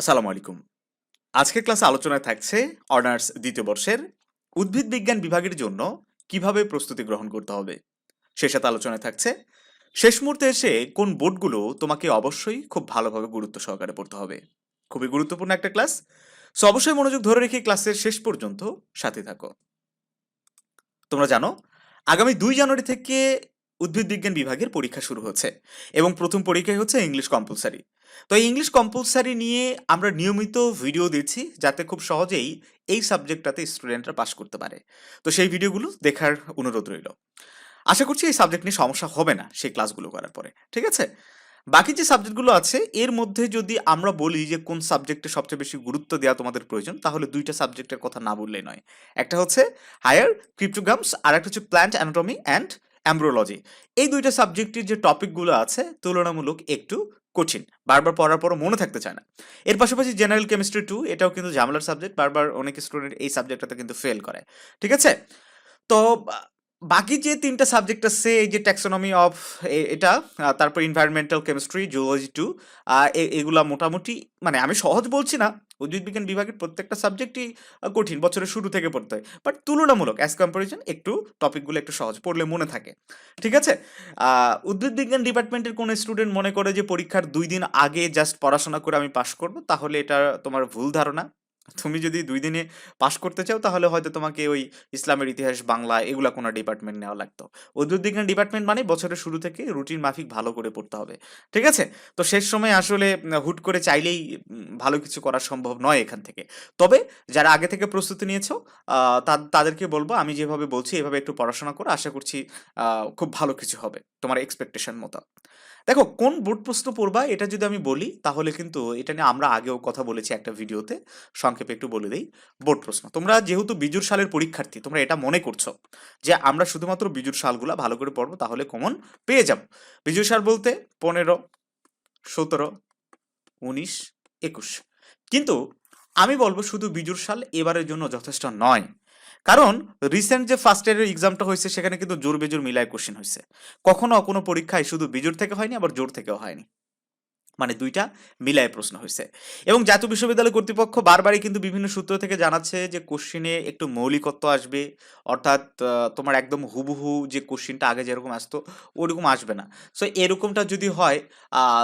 আসসালামু আলাইকুম। আজকের ক্লাসে আলোচনায় থাকছে অনার্স দ্বিতীয় বর্ষের উদ্ভিদ বিজ্ঞান বিভাগের জন্য কীভাবে প্রস্তুতি গ্রহণ করতে হবে। সে সাথে আলোচনায় থাকছে, শেষ মুহূর্তে এসে কোন বোর্ডগুলো তোমাকে অবশ্যই খুব ভালোভাবে গুরুত্ব সহকারে পড়তে হবে। খুবই গুরুত্বপূর্ণ একটা ক্লাস। সো অবশ্যই মনোযোগ ধরে রেখে ক্লাসের শেষ পর্যন্ত সাথে থাকো। তোমরা জানো, আগামী দুই জানুয়ারি থেকে উদ্ভিদ বিজ্ঞান বিভাগের পরীক্ষা শুরু হচ্ছে এবং প্রথম পরীক্ষাই হচ্ছে ইংলিশ কম্পালসারি তো এই ইংলিশ কম্পালসারি নিয়ে আমরা নিয়মিত ভিডিও দিচ্ছি যাতে খুব সহজেই এই সাবজেক্টটাতে স্টুডেন্টরা পাশ করতে পারে। তো সেই ভিডিওগুলো দেখার অনুরোধ রইল। আশা করছি এই সাবজেক্ট নিয়ে সমস্যা হবে না সেই ক্লাসগুলো করার পরে, ঠিক আছে? বাকি যে সাবজেক্টগুলো আছে, এর মধ্যে যদি আমরা বলি যে কোন সাবজেক্টে সবচেয়ে বেশি গুরুত্ব দেওয়া তোমাদের প্রয়োজন, তাহলে দুইটা সাবজেক্টের কথা না বললেই নয়। একটা হচ্ছে হায়ার ক্রিপ্টোগ্রামস আর একটা হচ্ছে প্ল্যান্ট অ্যানাটমি অ্যান্ড অ্যাম্ব্রোলজি এই দুইটা সাবজেক্টের যে টপিকগুলো আছে, তুলনামূলক একটু কঠিন। বারবার পড়ার পরও মনে থাকতে চায় না। এর পাশাপাশি জেনারেল কেমিস্ট্রি টু এটাও কিন্তু ঝামেলার সাবজেক্ট বারবার অনেক স্টুডেন্ট এই সাবজেক্টটাতে কিন্তু ফেল করে। ঠিক আছে? তো বাকি যে তিনটা সাবজেক্ট আছে এই যে ট্যাক্সোনমি অফ এটা তারপর ইনভায়রনমেন্টাল কেমিস্ট্রি জিওলজি টু এগুলা মোটামুটি মানে আমি সহজ বলছি না উদ্ভিদ বিজ্ঞান বিভাগের প্রত্যেকটা সাবজেক্টই কঠিন বছরের শুরু থেকে পড়তে হয়। বাট তুলনামূলক অ্যাজ কম্পারিজন একটু টপিকগুলো একটু সহজ পড়লে মনে থাকে। ঠিক আছে? আহ, উদ্ভিদ বিজ্ঞান ডিপার্টমেন্টের কোনো স্টুডেন্ট মনে করে যে পরীক্ষার দুই দিন আগে জাস্ট পড়াশোনা করে আমি পাশ করব তাহলে এটা তোমার ভুল ধারণা। তুমি যদি দুই দিনে পাশ করতে চাও, তাহলে হয়তো তোমাকে ওই ইসলামের ইতিহাস, বাংলা এগুলা কোনো ডিপার্টমেন্ট নেওয়া লাগতো। উদ্ভিদ বিজ্ঞান ডিপার্টমেন্ট মানে বছরের শুরু থেকে রুটিন মাফিক ভালো করে পড়তে হবে। ঠিক আছে? তো শেষ সময় আসলে হুট করে চাইলেই ভালো কিছু করা সম্ভব নয় এখান থেকে। তবে যারা আগে থেকে প্রস্তুতি নিয়েছো তাদেরকে বলব, আমি যেভাবে বলছি, এভাবে একটু পড়াশোনা করে। আশা করছি খুব ভালো কিছু হবে। তোমার এক্সপেকটেশন মতো দেখো, কোন বোর্ড প্রশ্ন পড়বা, এটা যদি আমি বলি, তাহলে কিন্তু এটা নিয়ে আমরা আগেও কথা বলেছি একটা ভিডিওতে। সংক্ষেপে একটু বলে দিই বোর্ড প্রশ্ন। তোমরা যেহেতু বিজুর সালের পরীক্ষার্থী, তোমরা এটা মনে করছ যে আমরা শুধুমাত্র বিজুর সালগুলা ভালো করে পড়ব, তাহলে কমন পেয়ে যাব। বিজুর সাল বলতে পনেরো, সতেরো, উনিশ, একুশ। কিন্তু আমি বলব শুধু বিজুর সাল এবারের জন্য যথেষ্ট নয়। কারণ রিসেন্ট যে ফার্স্ট ইয়ারের এক্সামটা হয়েছে, সেখানে কিন্তু জোর বেজোর মিলায় কোশ্চেন হয়েছে। কখনো কোনো পরীক্ষায় শুধু বিজোর থেকে হয়নি, আবার জোর থেকেও হয়নি। মানে দুইটা মিলায় প্রশ্ন হয়েছে। এবং জাতীয় বিশ্ববিদ্যালয় কর্তৃপক্ষ বারবারই কিন্তু বিভিন্ন সূত্র থেকে জানাচ্ছে যে কোশ্চিনে একটু মৌলিকত্ব আসবে, অর্থাৎ তোমার একদম হুবহু যে কোশ্চিনটা আগে যেরকম আসতো, ওরকম আসবে না। সো এরকমটা যদি হয়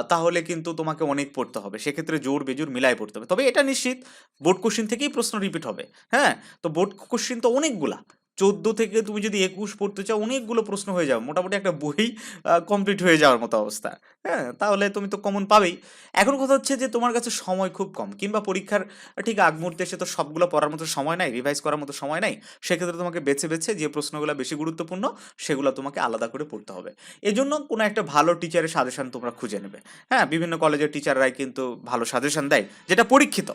তাহলে কিন্তু তোমাকে অনেক পড়তে হবে। সেক্ষেত্রে জোর বেজোর মিলায় পড়তে হবে। তবে এটা নিশ্চিত বোর্ড কোশ্চিন থেকেই প্রশ্ন রিপিট হবে। হ্যাঁ? তো বোর্ড কোশ্চিন তো অনেকগুলা। চোদ্দ থেকে তুমি যদি একুশ পড়তে চাও, অনেকগুলো প্রশ্ন হয়ে যাবে। মোটামুটি একটা বই কমপ্লিট হয়ে যাওয়ার মতো অবস্থা। হ্যাঁ তাহলে তুমি তো কমন পাবেই। এখন কথা হচ্ছে যে, তোমার কাছে সময় খুব কম। কিংবা পরীক্ষার ঠিক আগ মুহূর্তে এসে তো সবগুলো পড়ার মতো সময় নাই রিভাইজ করার মতো সময় নাই। সেক্ষেত্রে তোমাকে বেছে বেছে যে প্রশ্নগুলো বেশি গুরুত্বপূর্ণ, সেগুলো তোমাকে আলাদা করে পড়তে হবে। এজন্য কোনো একটা ভালো টিচারের সাজেশন তোমরা খুঁজে নেবে। হ্যাঁ বিভিন্ন কলেজের টিচাররাই কিন্তু ভালো সাজেশন দেয়, যেটা পরীক্ষিত।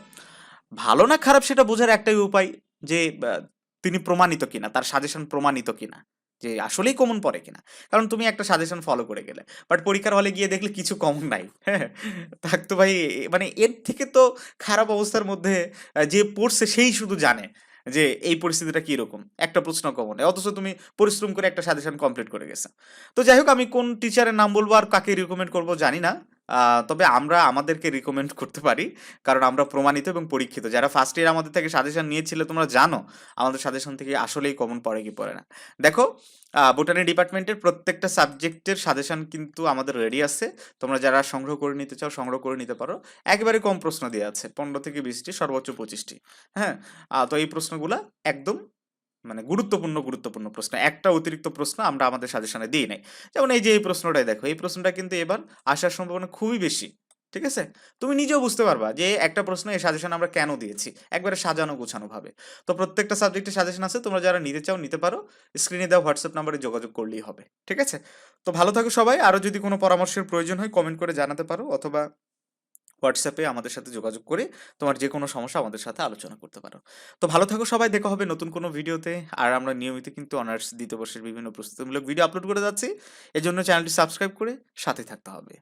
ভালো না খারাপ সেটা বোঝার একটাই উপায় যে তিনি প্রমাণিত কিনা, তার সাজেশন প্রমাণিত কিনা, যে আসলেই কমন পড়ে কিনা। কারণ তুমি একটা সাজেশন ফলো করে গেলে বাট পরীক্ষার হলে গিয়ে দেখলে কিছু কমন নাই। হ্যাঁ থাকতো ভাই মানে এর থেকে তো খারাপ অবস্থার মধ্যে যে পড়ছে সেই শুধু জানে যে এই পরিস্থিতিটা কীরকম। একটা প্রশ্ন কমন অথচ তুমি পরিশ্রম করে একটা সাজেশন কমপ্লিট করে গেছো। তো যাই হোক, আমি কোন টিচারের নাম বলব আর কাকে রিকমেন্ড করব জানি না। তবে আমরা আমাদেরকে রিকমেন্ড করতে পারি, কারণ আমরা প্রমাণিত এবং পরীক্ষিত। যারা ফার্স্ট ইয়ার আমাদের থেকে সাজেশন নিয়েছিল, তোমরা জানো, আমাদের সাজেশন থেকে আসলেই কমন পড়ে কি পড়ে না। দেখো বোটানি ডিপার্টমেন্টের প্রত্যেকটা সাবজেক্টের সাজেশন কিন্তু আমাদের রেডি আছে। তোমরা যারা সংগ্রহ করে নিতে চাও, সংগ্রহ করে নিতে পারো। একেবারে কম প্রশ্ন দেওয়া আছে, পনেরো থেকে বিশটি, সর্বোচ্চ পঁচিশটি। হ্যাঁ? তো এই প্রশ্নগুলা একদম মানে গুরুত্বপূর্ণ গুরুত্বপূর্ণ প্রশ্ন। একটা অতিরিক্ত প্রশ্ন আমরা আমাদের সাজেশনে দিই নাই। যেমন এই যে, এই প্রশ্নটাই দেখো, এই প্রশ্নটা কিন্তু এবার আসার সম্ভাবনা খুবই বেশি, ঠিক আছে? তুমি নিজেও বুঝতে পারবা যে একটা প্রশ্ন এই সাজেশন আমরা কেন দিয়েছি, একবারে সাজানো গোছানো ভাবে। তো প্রত্যেকটা সাবজেক্টে সাজেশন আছে, তোমরা যারা নিতে চাও নিতে পারো স্ক্রিনে দেওয়া হোয়াটসঅ্যাপ নাম্বারে যোগাযোগ করলেই হবে, ঠিক আছে? তো ভালো থাকো সবাই আরও যদি কোনো পরামর্শের প্রয়োজন হয় কমেন্ট করে জানাতে পারো, অথবা হোয়াটসঅ্যাপে আমাদের সাথে যোগাযোগ করে তোমার যে কোনো সমস্যা আমাদের সাথে আলোচনা করতে পারো। তো ভালো থাকো সবাই, দেখা হবে নতুন কোনো ভিডিওতে। আর আমরা নিয়মিত কিন্তু অনার্স, দ্বিতীয় বর্ষের বিভিন্ন প্রস্তুতিমূলক ভিডিও আপলোড করে যাচ্ছি। এজন্য চ্যানেলটি সাবস্ক্রাইব করে সাথে থাকতে হবে।